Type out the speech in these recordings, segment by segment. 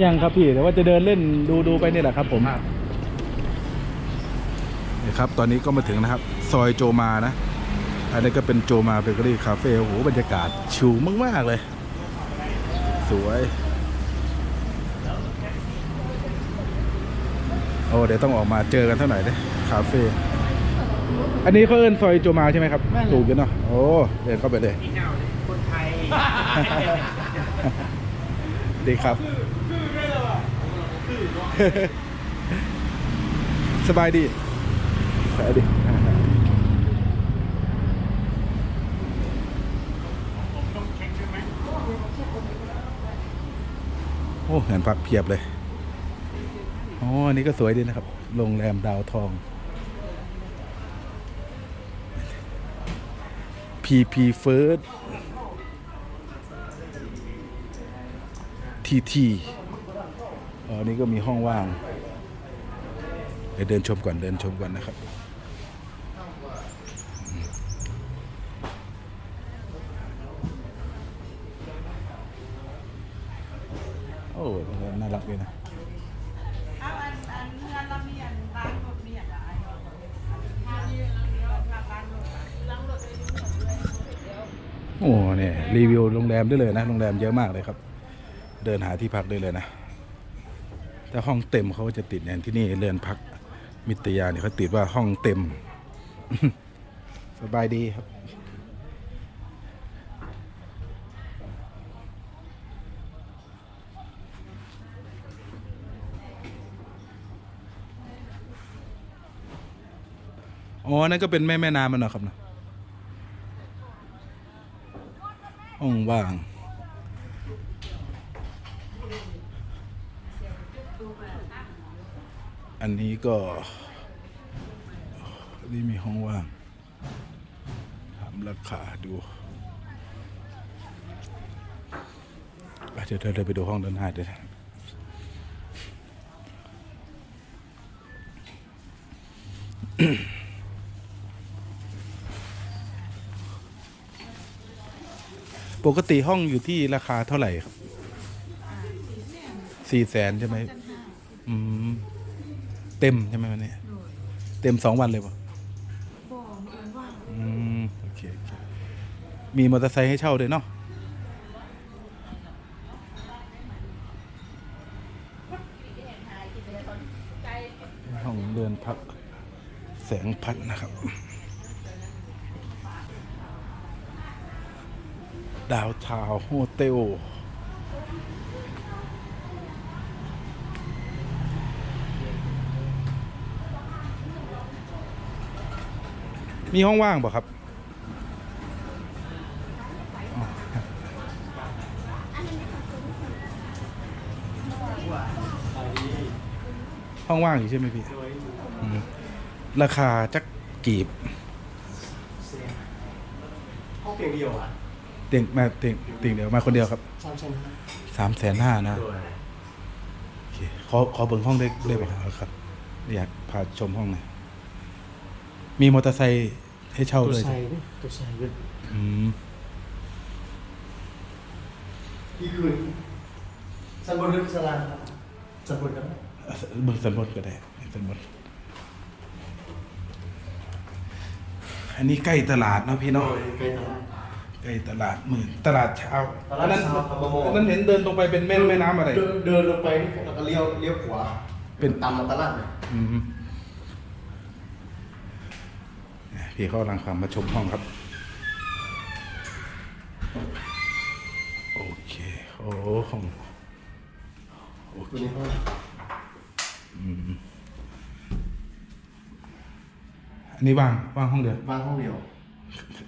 ยังครับพี่แต่ว่าจะเดินเล่นดูดูไปนี่แหละครับผมนี่ครับ ตอนนี้ก็มาถึงนะครับ ซอยโจมานะ อันนี้ก็เป็นโจมาเบเกอรี่คาเฟ่โอ้โหบรรยากาศชิลมาก ๆ เลย สวย โอ้เดี๋ยวต้องออกมาเจอกันเท่าไหร่เลยคาเฟ่อันนี้เขาเอิ้นซอยโจมาใช่ไหมครับถูกอยู่เนาะโอ้เดินเข้าไปเลยคนไทยดีครับ สบายดีสบายดีโอ้เห็นพักเพียบเลยอ๋ออันนี้ก็สวยดีนะครับ โรงแรมดาวทอง PP First ทีที อ๋อนี่ก็มีห้องว่างเดี๋ยวเดินชมก่อนเดินชมก่อนนะครับโอ้น่ารักเลยนะเอาอันอันเงินละเมียนล้างรถเมียนอะไอ้ถ้ามีถ้าล้างรถล้างรถเลยโอ้เนี่ยรีวิวโรงแรมได้เลยนะโรงแรมเยอะมากเลยครับ เดินหาที่พักได้เลยนะ ถ้าห้องเต็มเขาก็จะติดเนี่ยที่นี่เรือนพักมิตรยาเนี่ยเขาติดว่าห้องเต็ม สบายดีครับ อ๋อ นั่นก็เป็นแม่แม่น้ำมันเหรอครับนะห้องว่าง อันนี้ก็นี่มีห้องว่างถามราคาดูเดี๋ยวเดินไปดูห้องด้านหน้าด้วยนะปกติห้องอยู่ที่ราคาเท่าไหร่ครับสี่แสนใช่ไหมอืม เต็มใช่ไหมวันนี้เต็มสองวันเลยป่ะอืมโอเคโอเคมีมอเตอร์ไซค์ให้เช่าด้วยเนาะห้องเดินพักแสงพัดนะครับ ดาวทาวน์โฮเทล มีห้องว่างป่ะครับอ๋อห้องว่างอยู่ใช่ไหมพี่อืมราคาจักกีบห้องเพียงเดียวอะเตียงมาเตียงเตียงเดียวมาคนเดียวครับสามชั้นสามแสนห้านะด้วยโอเคขอขอเบิ่งห้องได้ได้ป่ะครับ อยากพาชมห้องหน่อย มีมอเตอร์ไซค์ให้เช่าตัวด้วยใส่ด้วยตัวใส่ด้วยอืมที่คืนชั้นบนหรือชั้นล่างครับชั้นบนกันอะเบิ่งสันบนก็ได้สันบนอันนี้ใกล้ตลาดเนาะพี่เนาะใกล้ตลาดใกล้ตลาดหมื่นตลาดเช้าตลาดอันนั้นเช้าครับมะม่วงอันนั้นเห็นเดินตรงไปเป็นแม่แม่น้ำอะไร เดินเดินลงไปแล้วก็เลี้ยวเลี้ยวขวาเป็น ตามมาตลาดเลยอืม พี่เขากำลังพามาชมห้องครับ โอเค โอ้ห้องโอตัวเคนี้ห้องอันนี้ว่างว่างห้องเดียววางห้องเดียว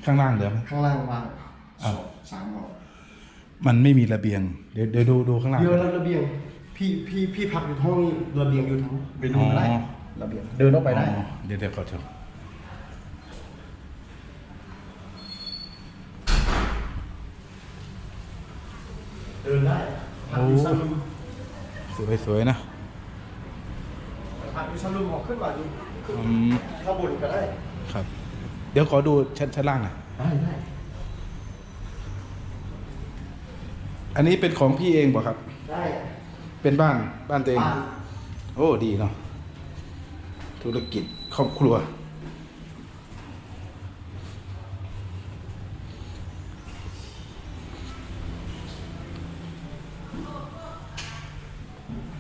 ข้างล่างเดียวไหมข้างล่างวางอ้าวสามห้องมันไม่มีระเบียง เดี๋ยวเดี๋ยวดูดูข้างล่าง เดียวแล้วระเบียง พี่พี่พี่พักอยู่ห้องนี้ระเบียงอยู่ทั้งเบดรูมก็ได้อ๋อระเบียงเดินออกไปได้ อ๋อเดี๋ยวเดี๋ยวขอชม เดินได้พักอยู่ชั้นรูมสวยสวยนะพักอยู่ชั้นรูมออกขึ้นมาดูขึ้นอืมข้างบนก็ได้ ครับ เดี๋ยวขอดูชั้นชั้นล่างหน่อยได้ได้อันนี้เป็นของพี่เองป่ะครับ ได้ เป็นบ้านบ้านตัวเองบ้านโอ้ ดีเนาะ ธุรกิจครอบครัว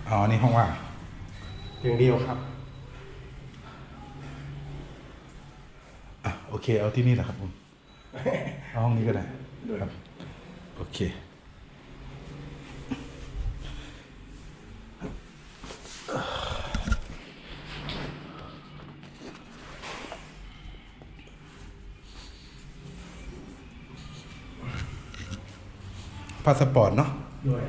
อ๋อ นี่ห้องว่างอย่างเดียวครับอะโอเค เอาที่นี่แหละครับผมเอาห้องนี้ก็ได้ครับ โอเค พาสปอร์ตเนาะ ด้วย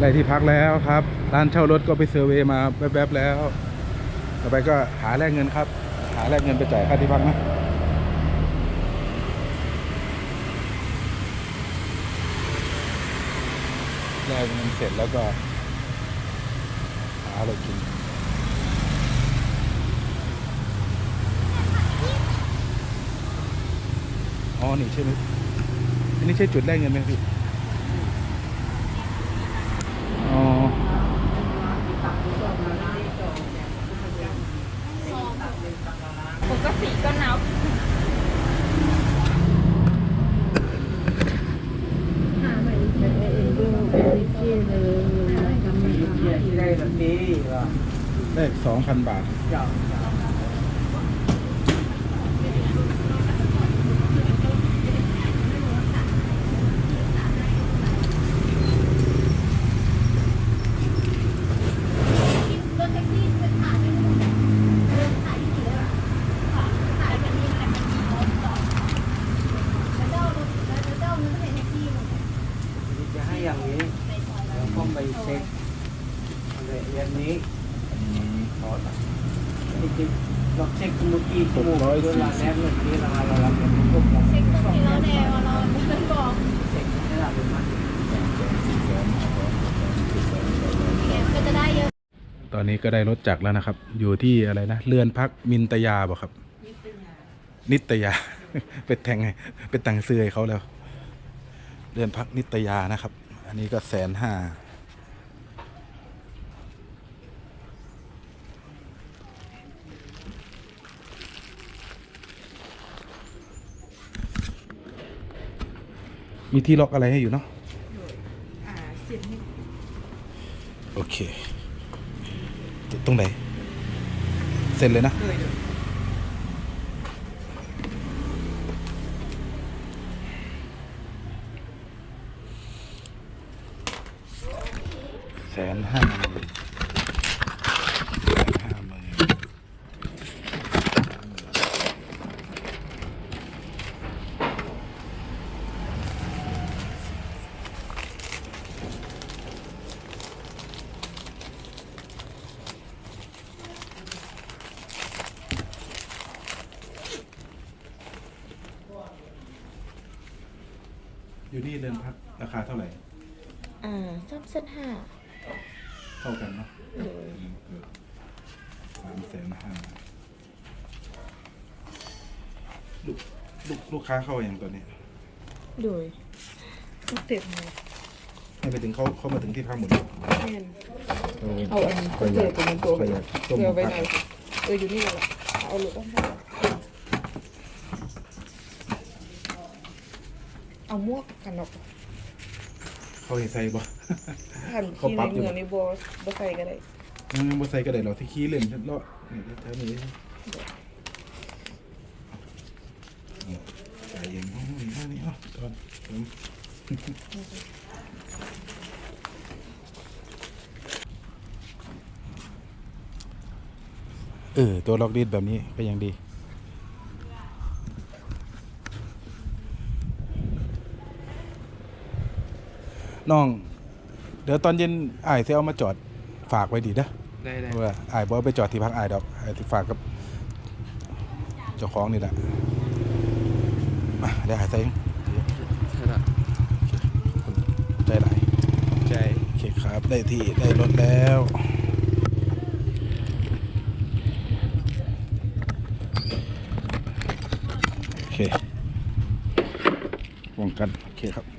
ได้ที่พักแล้วครับ ร้านเช่ารถก็ไปเซอร์เวย์มาแวบๆแล้ว ต่อไปก็หาแลกเงินครับ หาแลกเงินไปจ่ายค่าที่พักนะแลกเงินเสร็จแล้วก็หาอะไรกินอ๋อนี่ใช่ไหมอันนี้ใช่จุดแลกเงินไหมพี่ อ๋อ ปกติก็นับ ได้แบบนี้เหรอได้สองพันบาท เจ้า รถแท็กซี่เป็นถ่ายไปหมดเดินถ่ายที่ไหนอะค่ะถ่ายแบบนี้มันมันมีรถจอดแล้วเจ้ารถแล้วเจ้ามันก็เป็นแท็กซี่หมด จะให้อย่างนี้ ในซอย แล้วก็ไปเช็คอะไรอย่างนี้จริงๆเราเช็คเมื่อกี้ชั่วโมงเวลาแล้วเมื่อกี้เราเราเราเราพวกเรา เช็ค ตรงที่เราแนวเราบอกเช็คให้เราเป็นมันเนี่ยก็จะได้เยอะตอนนี้ก็ได้รถจักรแล้วนะครับ อยู่ที่อะไรนะ เรือนพักมินตยาบ่ครับ นิตยา เป็นแทงไงเป็นตังเสื้อเขาแล้ว เรือนพักนิตยานะครับ อันนี้ก็แสนห้า มีที่ล็อกอะไรให้อยู่เนาะอ่าสิบนี่โอเคตรงไหนเซ็นเลยนะ เลยเลยแสนห้าหมื่นแสนห้าหมื่น อยู่นี่เรือนพักราคาเท่าไหร่ อ่าสามเส้นห้าเท่ากันเนาะเลยสามแสนห้าลูกลูกลูกค้าเข้าอย่างตัวนี้ โดยเต็มเลยให้ไปถึงเขาเขามาถึงที่พักหมดเลยแน่นโอ้เอาอันนี้ก็เจอตัวมันตัวขยะต้มเดี๋ยวไปผัไหนกเอออยู่นี่แหละเอารถต้อง เอามวกกันออกเขาเห็นใส่บ่หันเขาที่ปรัในบอยู่เมืองในบอสบอใส่ก็ได้อืมบ่ใส่ก็ได้หรอกที่ขี้เล่นเลาะนี่แถวนี้ใส่เองโอ้ยท่านี้เนาะตอนผมเออตัวล็อกดีดแบบนี้ก็ยังดี น้อง เดี๋ยวตอนเย็นอ้ายสิเอามาจอดฝากไว้ดีนะได้ได้เพราะว่าอ้ายบ่เอาไปจอดที่พักอ้ายดอกอ้ายสิฝากกับเจ้าของนี่แหละมาเดี๋ยวหาใส่เองใช่ละใจหลาย ใจ โอเคครับได้ที่ได้รถแล้ว โอเคป้องกัน โอเคครับ